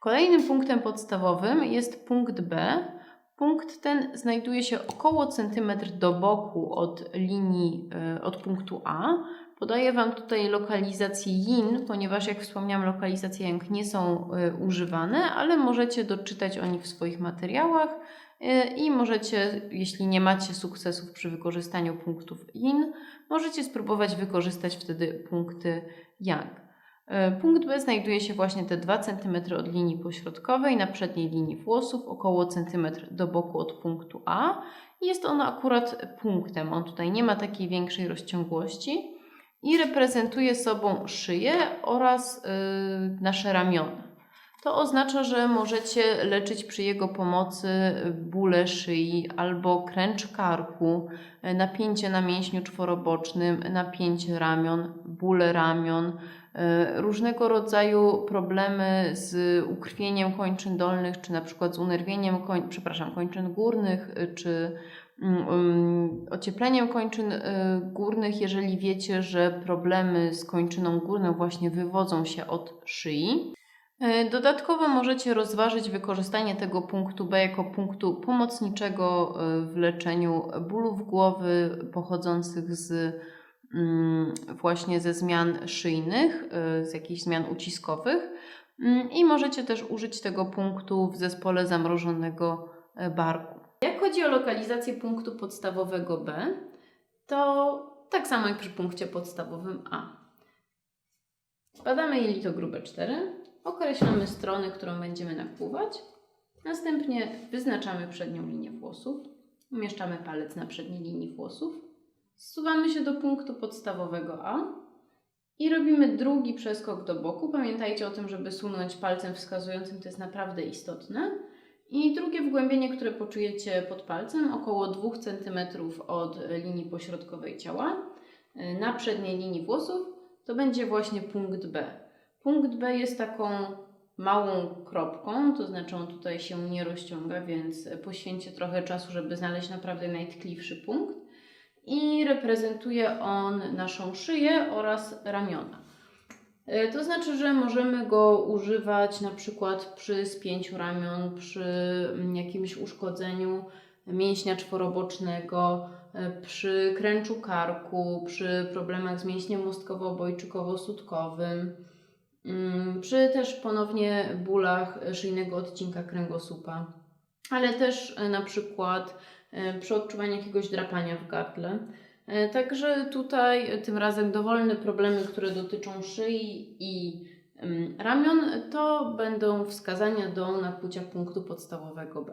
Kolejnym punktem podstawowym jest punkt B. Punkt ten znajduje się około centymetr do boku od linii, e, od punktu A. Podaję Wam tutaj lokalizację yin, ponieważ jak wspomniałam, lokalizacje jęk nie są e, używane, ale możecie doczytać o nich w swoich materiałach e, i możecie, jeśli nie macie sukcesów przy wykorzystaniu punktów yin, możecie spróbować wykorzystać wtedy punkty yang. E, Punkt B znajduje się właśnie te 2 cm od linii pośrodkowej na przedniej linii włosów, około centymetr do boku od punktu A. Jest on akurat punktem, on tutaj nie ma takiej większej rozciągłości i reprezentuje sobą szyję oraz y, nasze ramiona. To oznacza, że możecie leczyć przy jego pomocy bóle szyi albo kręcz karku, napięcie na mięśniu czworobocznym, napięcie ramion, bóle ramion, e, różnego rodzaju problemy z ukrwieniem kończyn dolnych, czy na przykład z unerwieniem, koń, przepraszam, kończyn górnych, e, czy mm, mm, ociepleniem kończyn e, górnych, jeżeli wiecie, że problemy z kończyną górną właśnie wywodzą się od szyi. E, Dodatkowo możecie rozważyć wykorzystanie tego punktu B jako punktu pomocniczego e, w leczeniu bólów głowy pochodzących z mm, właśnie ze zmian szyjnych, e, z jakichś zmian uciskowych. Mm, I możecie też użyć tego punktu w zespole zamrożonego barku. Jak chodzi o lokalizację punktu podstawowego B, to tak samo jak przy punkcie podstawowym A. Badamy jelito grube 4, określamy stronę, którą będziemy nakłuwać, następnie wyznaczamy przednią linię włosów, umieszczamy palec na przedniej linii włosów, zsuwamy się do punktu podstawowego A i robimy drugi przeskok do boku. Pamiętajcie o tym, żeby sunąć palcem wskazującym, to jest naprawdę istotne. I drugie wgłębienie, które poczujecie pod palcem, około 2 cm od linii pośrodkowej ciała, na przedniej linii włosów, to będzie właśnie punkt B. Punkt B jest taką małą kropką, to znaczy on tutaj się nie rozciąga, więc poświęćcie trochę czasu, żeby znaleźć naprawdę najtkliwszy punkt. I reprezentuje on naszą szyję oraz ramiona. E, To znaczy, że możemy go używać na przykład przy spięciu ramion, przy mm, jakimś uszkodzeniu mięśnia czworobocznego, e, przy kręczu karku, przy problemach z mięśniem mostkowo-obojczykowo-sutkowym, przy też ponownie bólach szyjnego odcinka kręgosłupa, ale też e, na przykład e, przy odczuwaniu jakiegoś drapania w gardle. E, Także tutaj tym razem dowolne problemy, które dotyczą szyi i em, ramion, to będą wskazania do nakłucia punktu podstawowego B.